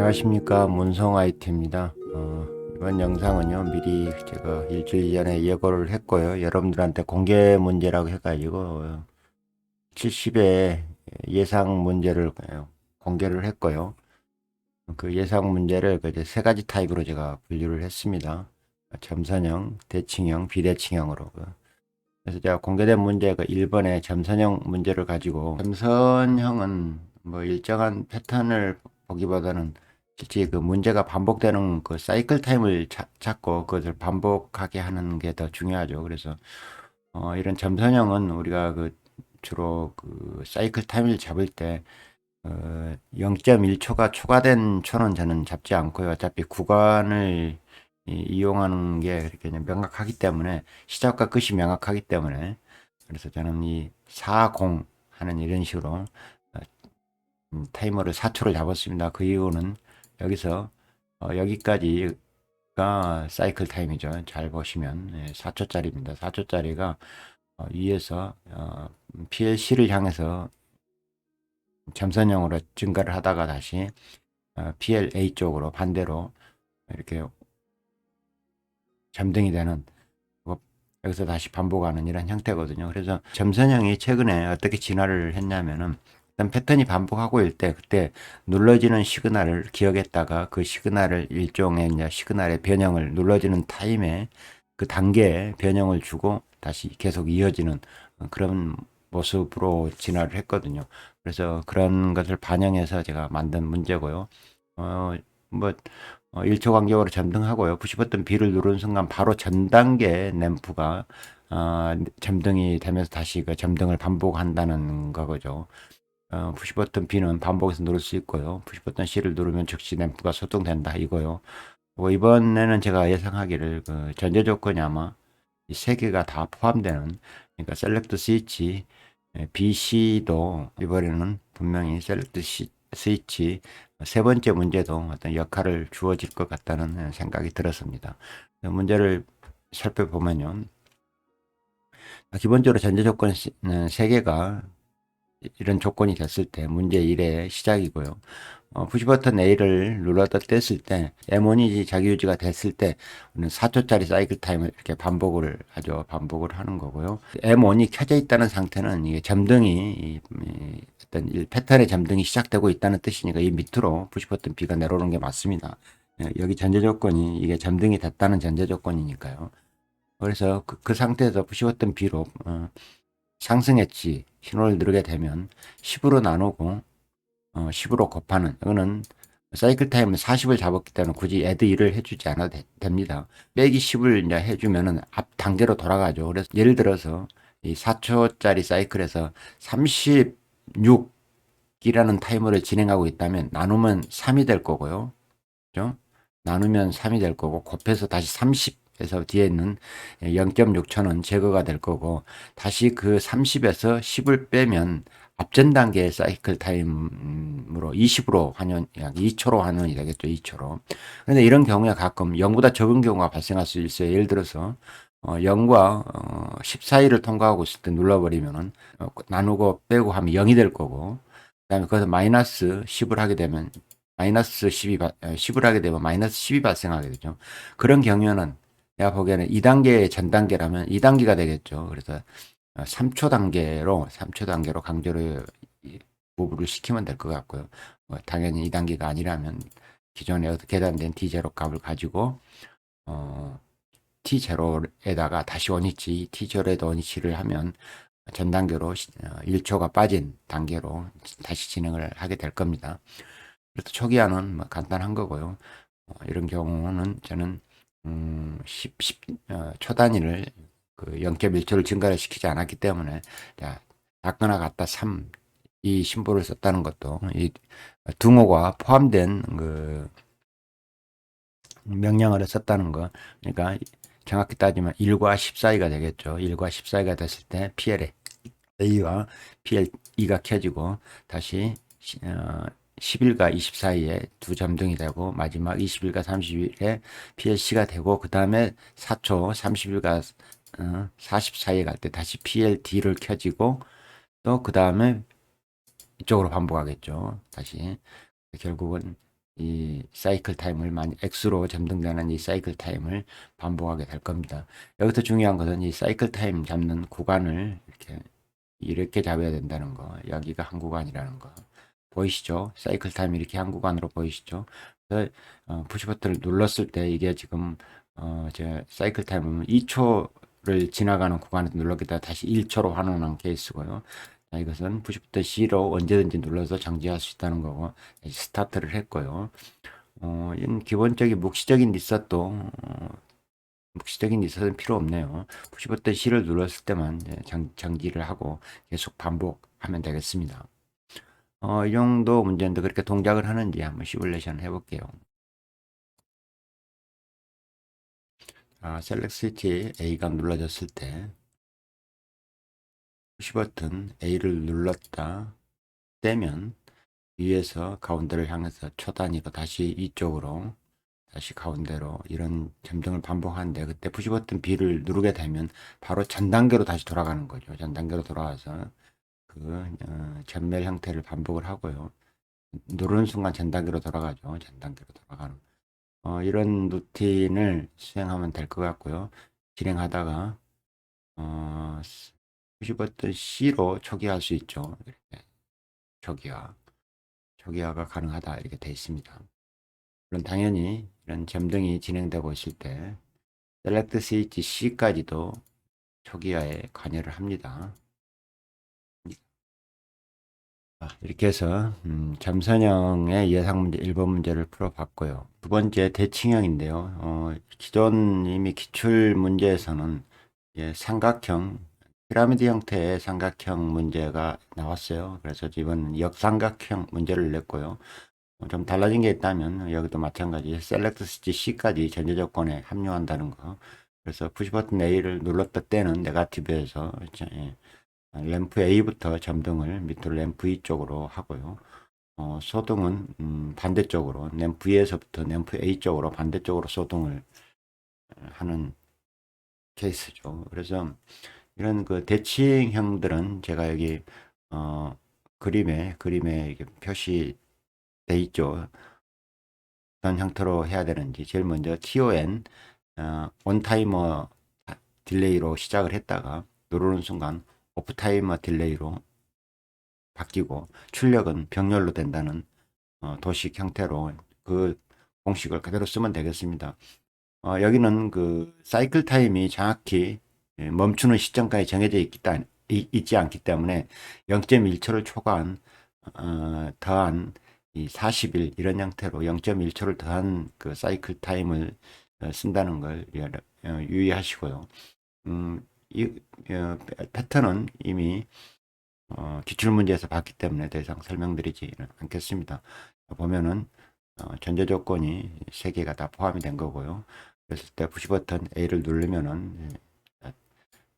안녕하십니까 문성 IT입니다. 어, 이번 영상은요 미리 제가 일주일 전에 예고를 했고요. 여러분들한테 공개 문제라고 해가지고 70의 예상 문제를 공개를 했고요. 그 예상 문제를 그세 가지 타입으로 제가 분류를 했습니다. 점선형, 대칭형, 비대칭형으로. 그래서 제가 공개된 문제가 1번의 점선형 문제를 가지고 점선형은 뭐 일정한 패턴을 보기보다는 그 문제가 반복되는 그 사이클 타임을 자, 찾고 그것을 반복하게 하는 게 더 중요하죠. 그래서 어, 이런 점선형은 우리가 그 주로 그 사이클 타임을 잡을 때 어, 0.1초가 초과된 초는 저는 잡지 않고요. 어차피 구간을 이, 이용하는 게 그렇게 명확하기 때문에 시작과 끝이 명확하기 때문에 그래서 저는 이 40 하는 이런 식으로 음, 타이머를 4초를 잡았습니다. 그 이유는 여기서 어, 여기까지가 사이클 타임이죠. 잘 보시면 예, 4초짜리입니다. 4초짜리가 어, 위에서 어, PLC를 향해서 점선형으로 증가를 하다가 다시 어, PLA 쪽으로 반대로 이렇게 점등이 되는 뭐 여기서 다시 반복하는 이런 형태거든요. 그래서 점선형이 최근에 어떻게 진화를 했냐면은 패턴이 반복하고 있을 때 그때 눌러지는 시그널을 기억했다가 그 시그널을 일종의 이제 시그널의 변형을 눌러지는 타임에 그 단계에 변형을 주고 다시 계속 이어지는 그런 모습으로 진화를 했거든요. 그래서 그런 것을 반영해서 제가 만든 문제고요. 어, 뭐, 어, 1초 간격으로 점등하고요. 90버튼 B를 누르는 순간 바로 전 단계 램프가 어, 점등이 되면서 다시 그 점등을 반복한다는 거죠. 어, 푸시 버튼 B는 반복해서 누를 수 있고요. 푸시 버튼 C를 누르면 즉시 램프가 소통된다 이거요. 뭐 이번에는 제가 예상하기를 그 전제 조건이 아마 이 세 개가 다 포함되는 그러니까 셀렉트 스위치 B, C도 이번에는 분명히 셀렉트 스위치 세 번째 문제도 어떤 역할을 주어질 것 같다는 생각이 들었습니다. 문제를 살펴보면요. 기본적으로 전제 조건 세 개가 이런 조건이 됐을 때 문제 1의 시작이고요. 어, 푸시 버튼 A를 눌렀다 뗐을 때 M1이 자기유지가 됐을 때 우리는 4초짜리 사이클 타임을 이렇게 반복을 하죠. 반복을 하는 거고요. M1이 켜져 있다는 상태는 이게 점등이 이, 이, 어떤 이 패턴의 점등이 시작되고 있다는 뜻이니까 이 밑으로 푸시 버튼 B가 내려오는 게 맞습니다. 예, 여기 전제 조건이 이게 점등이 됐다는 전제 조건이니까요. 그래서 그, 그 상태에서 푸시 버튼 B로 어, 상승했지 신호를 누르게 되면 10으로 나누고 어, 10으로 곱하는 이거는 사이클 타임은 40을 잡았기 때문에 굳이 애드 1을 해주지 않아도 되, 됩니다. 빼기 10을 이제 해주면은 앞 단계로 돌아가죠. 그래서 예를 들어서 이 4초짜리 사이클에서 36이라는 타이머를 진행하고 있다면 나누면 3이 될 거고요. 그죠? 나누면 3이 될 거고 곱해서 다시 30 그래서 뒤에 있는 0.6초는 제거가 될 거고 다시 그 30에서 10을 빼면 앞전 단계의 사이클 타임으로 20으로 환원, 약 2초로 환원이 되겠죠. 2초로. 그런데 이런 경우에 가끔 0보다 적은 경우가 발생할 수 있어요. 예를 들어서 어, 0과 어, 10 사이를 통과하고 있을 때 눌러버리면은 어, 나누고 빼고 하면 0이 될 거고 그 다음에 거기서 마이너스 10을 하게 되면 마이너스 10이 10을 하게 되면 마이너스 10이 발생하게 되죠. 그런 경우에는 내가 보기에는 2단계의 전 단계라면 2단계가 되겠죠. 그래서 3초 어, 단계로 3초 단계로 강제로 부부를 시키면 될 것 같고요. 뭐 당연히 2단계가 아니라면 기존에 계산된 T0 값을 가지고 어, T0에다가 다시 원위치, T0에도 원위치를 하면 전 단계로 1초가 어, 빠진 단계로 다시 진행을 하게 될 겁니다. 그래서 초기화는 뭐 간단한 거고요. 어, 이런 경우는 저는 음, 10, 10, 어, 초 단위를 그 0.1초를 증가를 시키지 않았기 때문에 자, 같거나 같다 3, 이 심볼을 썼다는 것도 이 등호가 포함된 그 명령어를 썼다는 거 그러니까 정확히 따지면 1과 10 사이가 되겠죠. 1과 10 사이가 됐을 때 PLA A와 PL2가 켜지고 다시 어, 10일과 20 사이에 두 점등이 되고 마지막 20일과 30일에 PLC가 되고 그 다음에 4초 30일과 어, 40 사이에 갈 때 다시 PLD를 켜지고 또 그 다음에 이쪽으로 반복하겠죠. 다시 결국은 이 사이클 타임을 많이 X로 점등되는 이 사이클 타임을 반복하게 될 겁니다. 여기서 중요한 것은 이 사이클 타임 잡는 구간을 이렇게 이렇게 잡아야 된다는 거. 여기가 한 구간이라는 거. 보이시죠? 사이클 타임 이렇게 한 구간으로 보이시죠? 그래서 어, 푸시 버튼을 눌렀을 때 이게 지금 어, 제 사이클 타임은 2초를 지나가는 구간에서 눌렀다가 다시 1초로 환원한 케이스고요. 자, 이것은 푸시 버튼 C로 언제든지 눌러서 장지할 수 있다는 거고 스타트를 했고요. 어, 이런 기본적인 묵시적인 리셋도 어, 묵시적인 리셋은 필요 없네요. 푸시 버튼 C를 눌렀을 때만 장, 장지를 하고 계속 반복하면 되겠습니다. 어, 이 정도 문제인데 그렇게 동작을 하는지 한번 시뮬레이션 해볼게요. 아, 셀렉트 스위치 A가 눌러졌을 때 푸시 버튼 A를 눌렀다 떼면 위에서 가운데를 향해서 초 단위로 다시 이쪽으로 다시 가운데로 이런 점등을 반복하는데 그때 푸시 버튼 B를 누르게 되면 바로 전 단계로 다시 돌아가는 거죠. 전 단계로 돌아와서 그 어, 전멸 형태를 반복을 하고요. 누르는 순간 전 단계로 돌아가죠. 전 단계로 돌아가는 어, 이런 루틴을 수행하면 될 것 같고요. 진행하다가 어, 버튼 C로 초기화할 수 있죠. 이렇게 초기화, 초기화가 가능하다 이렇게 되어 있습니다. 물론 당연히 이런 점등이 진행되고 있을 때 스위치 C까지도 초기화에 관여를 합니다. 아, 이렇게 해서 음, 잠선형의 예상 문제 1번 문제를 풀어봤고요. 두 번째 대칭형인데요. 어, 기존 이미 기출 문제에서는 예, 삼각형 피라미드 형태의 삼각형 문제가 나왔어요. 그래서 이번 역삼각형 문제를 냈고요. 어, 좀 달라진 게 있다면 여기도 마찬가지 셀렉트 스티 C까지 전제 조건에 합류한다는 거. 그래서 푸시 버튼 A를 눌렀다 때는 네가티브에서 예, 램프 A부터 점등을 밑으로 램프 E 쪽으로 하고요. 어, 소등은 음, 반대쪽으로 램프 E에서부터 램프 A 쪽으로 반대쪽으로 소등을 하는 케이스죠. 그래서 이런 그 대칭형들은 제가 여기 어, 그림에 그림에 이게 표시돼 있죠. 어떤 형태로 해야 되는지 제일 먼저 TON 어, 온타이머 딜레이로 시작을 했다가 누르는 순간 오프타이머 딜레이로 바뀌고 출력은 병렬로 된다는 어, 도식 형태로 그 공식을 그대로 쓰면 되겠습니다. 어, 여기는 그 사이클 타임이 정확히 예, 멈추는 시점까지 정해져 있기, 따, 있지 않기 때문에 0.1초를 초과한 어, 더한 이 40일 이런 형태로 0.1초를 더한 그 사이클 타임을 어, 쓴다는 걸 어, 유의하시고요. 음, 이 어, 패턴은 이미 어, 기출 문제에서 봤기 때문에 더 이상 설명드리지 않겠습니다. 보면은 어, 전제 조건이 세 개가 다 포함이 된 거고요. 그랬을 때 푸시 버튼 A를 누르면은 예,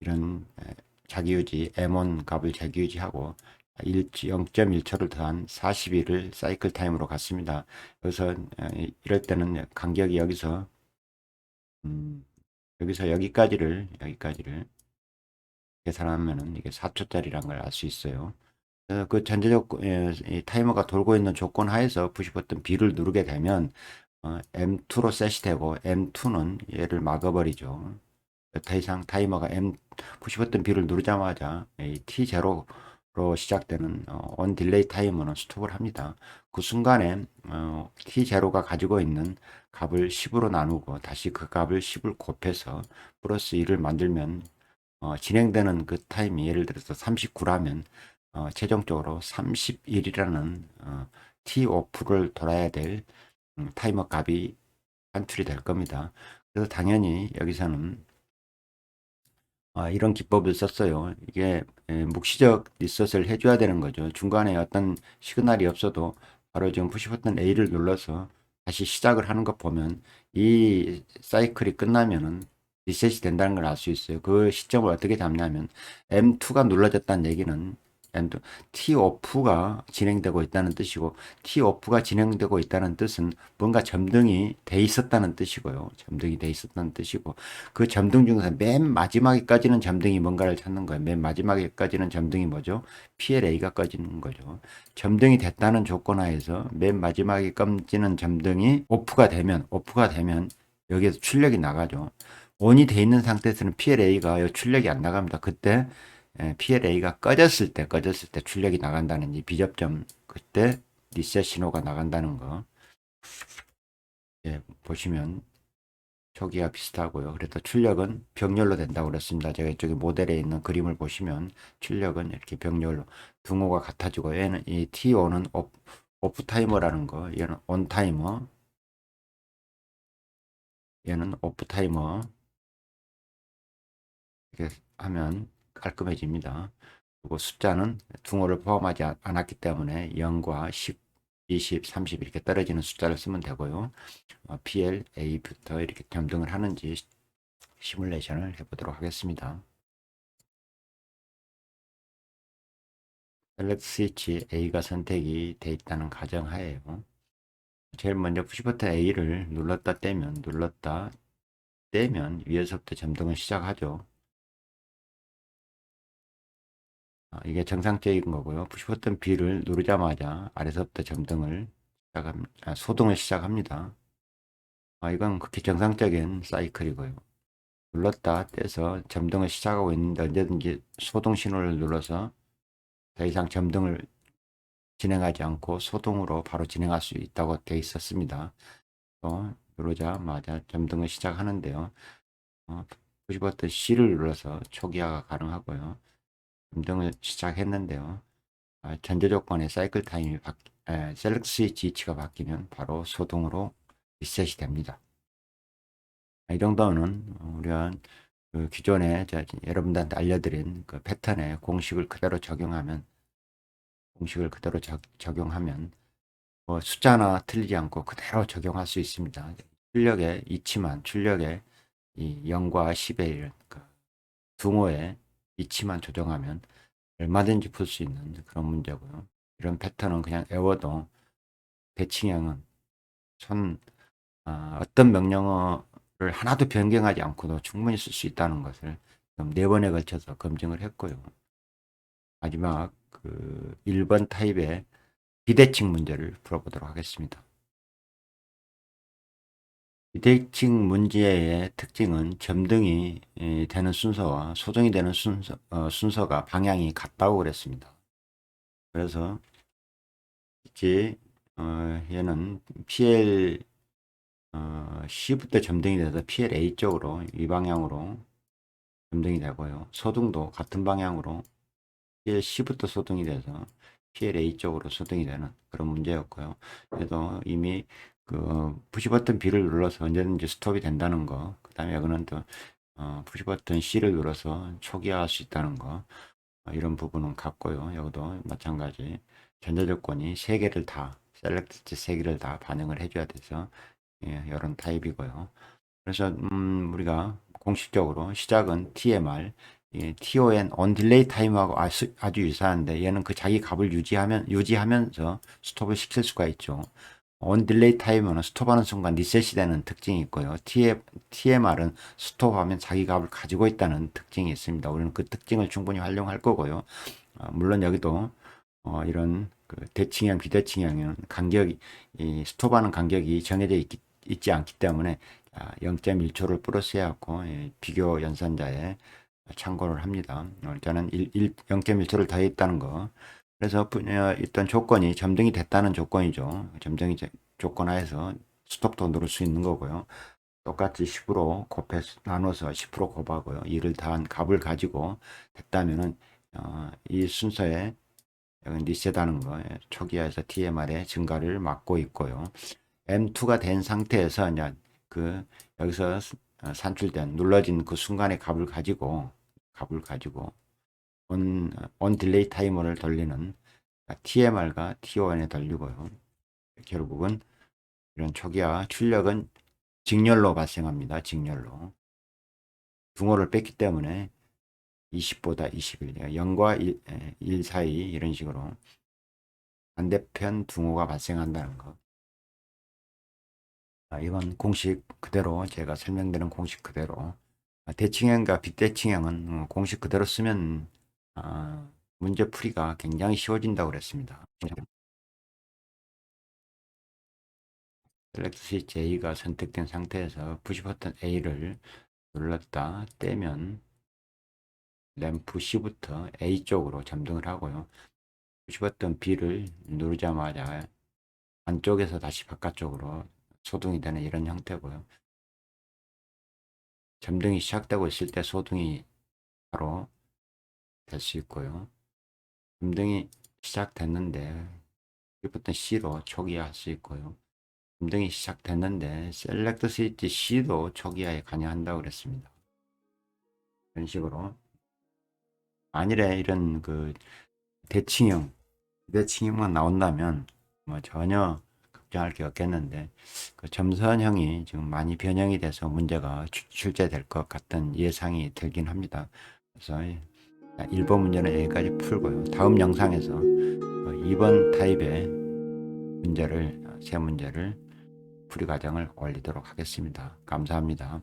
이런 예, 자기유지 M1 값을 자기유지하고 0.1초를 더한 40일을 사이클 타임으로 갔습니다. 그래서 예, 이럴 때는 간격이 여기서 음, 여기서 여기까지를 여기까지를 계산하면은 이게 4초짜리란 걸 알 수 있어요. 그 전제 조건, 이 타이머가 돌고 있는 조건 하에서 푸시 버튼 B를 누르게 되면 어, M2로 셋이 되고 M2는 얘를 막아버리죠. 더 이상 타이머가 M 푸시 버튼 B를 누르자마자 이 T0로 시작되는 어, 온 딜레이 타이머는 스톱을 합니다. 그 순간에 어, T0가 가지고 있는 값을 10으로 나누고 다시 그 값을 10을 곱해서 플러스 1을 만들면 어, 진행되는 그 타임이 예를 들어서 39라면 어, 최종적으로 31이라는 어, T5를 돌아야 될 음, 타이머 값이 산출이 될 겁니다. 그래서 당연히 여기서는 아, 이런 기법을 썼어요. 이게 에, 묵시적 리셋을 해줘야 되는 거죠. 중간에 어떤 시그널이 없어도 바로 지금 푸시 버튼 A를 눌러서 다시 시작을 하는 것 보면 이 사이클이 끝나면은 리셋이 된다는 걸 알 수 있어요. 그 시점을 어떻게 잡냐면 M2가 눌러졌다는 얘기는 엔드 T-OFF가 진행되고 있다는 뜻이고 T-OFF가 진행되고 있다는 뜻은 뭔가 점등이 돼 있었다는 뜻이고요. 점등이 돼 있었다는 뜻이고 그 점등 중에서 맨 마지막에까지는 점등이 뭔가를 찾는 거예요. 맨 마지막에까지는 점등이 뭐죠? PLA가 꺼지는 거죠. 점등이 됐다는 조건 하에서 맨 마지막에까지는 점등이 오프가 되면 오프가 되면 여기에서 출력이 나가죠. 온이 돼 있는 상태에서는 PLA가 출력이 안 나갑니다. 그때 예, PLA가 꺼졌을 때 꺼졌을 때 출력이 나간다는 이 비접점 그때 리셋 신호가 나간다는 거 예, 보시면 초기와 비슷하고요. 그래서 출력은 병렬로 된다고 그랬습니다. 제가 이쪽에 모델에 있는 그림을 보시면 출력은 이렇게 병렬로 등호가 같아지고 얘는 이 T5는 오프, 타이머라는 거 얘는 온 타이머 얘는 오프 타이머 이렇게 하면 깔끔해집니다. 그리고 숫자는 둥호를 포함하지 않- 않았기 때문에 0과 10, 20, 30 이렇게 떨어지는 숫자를 쓰면 되고요. 어, PL, A부터 이렇게 점등을 하는지 시- 시뮬레이션을 해보도록 하겠습니다. 셀렉트 스위치 A가 선택이 돼 있다는 가정하에요. 제일 먼저 푸시 버튼 A를 눌렀다 떼면 눌렀다 떼면 위에서부터 점등을 시작하죠. 이게 정상적인 거고요. 푸시 버튼 B를 누르자마자 아래서부터 점등을 시작합니다. 아, 소등을 시작합니다. 아, 이건 극히 정상적인 사이클이고요. 눌렀다 떼서 점등을 시작하고 있는데 언제든지 소등 신호를 눌러서 더 이상 점등을 진행하지 않고 소등으로 바로 진행할 수 있다고 되어 있었습니다. 또 누르자마자 점등을 시작하는데요. 어, 푸시 버튼 C를 눌러서 초기화가 가능하고요. 점등을 시작했는데요. 아, 전제 조건의 사이클 타임이 바, 에, 스위치 위치가 바뀌면 바로 소등으로 리셋이 됩니다. 이 정도는 우리가 그 기존에 여러분들한테 알려드린 그 패턴의 공식을 그대로 적용하면 공식을 그대로 적, 적용하면 뭐 숫자나 틀리지 않고 그대로 적용할 수 있습니다. 출력의 이치만 출력의 이 0과 10의 이런 그 등호의 이치만 조정하면 얼마든지 풀 수 있는 그런 문제고요. 이런 패턴은 그냥 외워도 대칭형은 손 아, 어떤 명령어를 하나도 변경하지 않고도 충분히 쓸 수 있다는 것을 네 번에 걸쳐서 검증을 했고요. 마지막 그 1번 타입의 비대칭 문제를 풀어보도록 하겠습니다. 비대칭 문제의 특징은 점등이 에, 되는 순서와 소정이 되는 순서, 어, 순서가 방향이 같다고 그랬습니다. 그래서 이제 어, 얘는 PL 어, C부터 점등이 돼서 PLA 쪽으로 이 방향으로 점등이 되고요. 소등도 같은 방향으로 PLC부터 소등이 돼서 PLA 쪽으로 소등이 되는 그런 문제였고요. 그래도 이미 그 푸시 버튼 B를 눌러서 언제든지 스톱이 된다는 거, 그 다음에 여기는 또 어, 푸시 버튼 C를 눌러서 초기화할 수 있다는 거, 어, 이런 부분은 같고요. 여기도 마찬가지 전제 조건이 세 개를 다 셀렉트 세 개를 다 반영을 해줘야 돼서 예, 이런 타입이고요. 그래서 음, 우리가 공식적으로 시작은 TMR, 예, TON on delay 타임하고 아주, 아주 유사한데 얘는 그 자기 값을 유지하면 유지하면서 스톱을 시킬 수가 있죠. Delay 타임은 스톱하는 순간 리셋이 되는 특징이 있고요. TMR은 스톱하면 자기 값을 가지고 있다는 특징이 있습니다. 우리는 그 특징을 충분히 활용할 거고요. 어, 물론 여기도 어, 이런 그 대칭형, 비대칭형은 간격이 이 스톱하는 간격이 정해져 있기, 있지 않기 때문에 0.1초를 플러스해야 하고 예, 비교 연산자에 참고를 합니다. 어, 저는 0.1초를 더했다는 거. 그래서 있던 조건이 점등이 됐다는 조건이죠. 점등이 조건 하에서 스톱도 누를 수 있는 거고요. 똑같이 10으로 곱해 나눠서 10% 곱하고요. 이를 더한 값을 가지고 됐다면은 어, 이 순서에 리셋하는 거 초기화에서 TMR의 증가를 막고 있고요. M2가 된 상태에서 이제 그 여기서 산출된 눌러진 그 순간의 값을 가지고 값을 가지고 on, on delay 타이머를 돌리는 TMR과 TON에 돌리고요. 결국은 이런 초기화 출력은 직렬로 발생합니다. 직렬로. 붕어를 뺐기 때문에 20보다 21. 0과 1, 1 사이 이런 식으로 반대편 둥호가 발생한다는 거. 아, 이건 공식 그대로 제가 설명드린 공식 그대로 아, 대칭형과 비대칭형은 어, 공식 그대로 쓰면 아, 문제 풀이가 굉장히 쉬워진다고 그랬습니다. 셀렉트 스위치 A가 선택된 상태에서 푸시 버튼 A를 눌렀다 떼면 램프 C부터 A 쪽으로 점등을 하고요. 푸시 버튼 B를 누르자마자 안쪽에서 다시 바깥쪽으로 소등이 되는 이런 형태고요. 점등이 시작되고 있을 때 소등이 바로 될 수 있고요. 점등이 시작됐는데 B부터 C로 초기화 할 수 있고요. 점등이 시작됐는데 셀렉트 스위치 C도 초기화에 관여한다고 그랬습니다. 이런 식으로 만일에 이런 그 대칭형 대칭형만 나온다면 뭐 전혀 걱정할 게 없겠는데 그 점선형이 지금 많이 변형이 돼서 문제가 출- 출제될 것 같은 예상이 들긴 합니다. 그래서 1번 문제는 여기까지 풀고요. 다음 영상에서 2번 타입의 문제를 세 문제를 풀이 과정을 올리도록 하겠습니다. 감사합니다.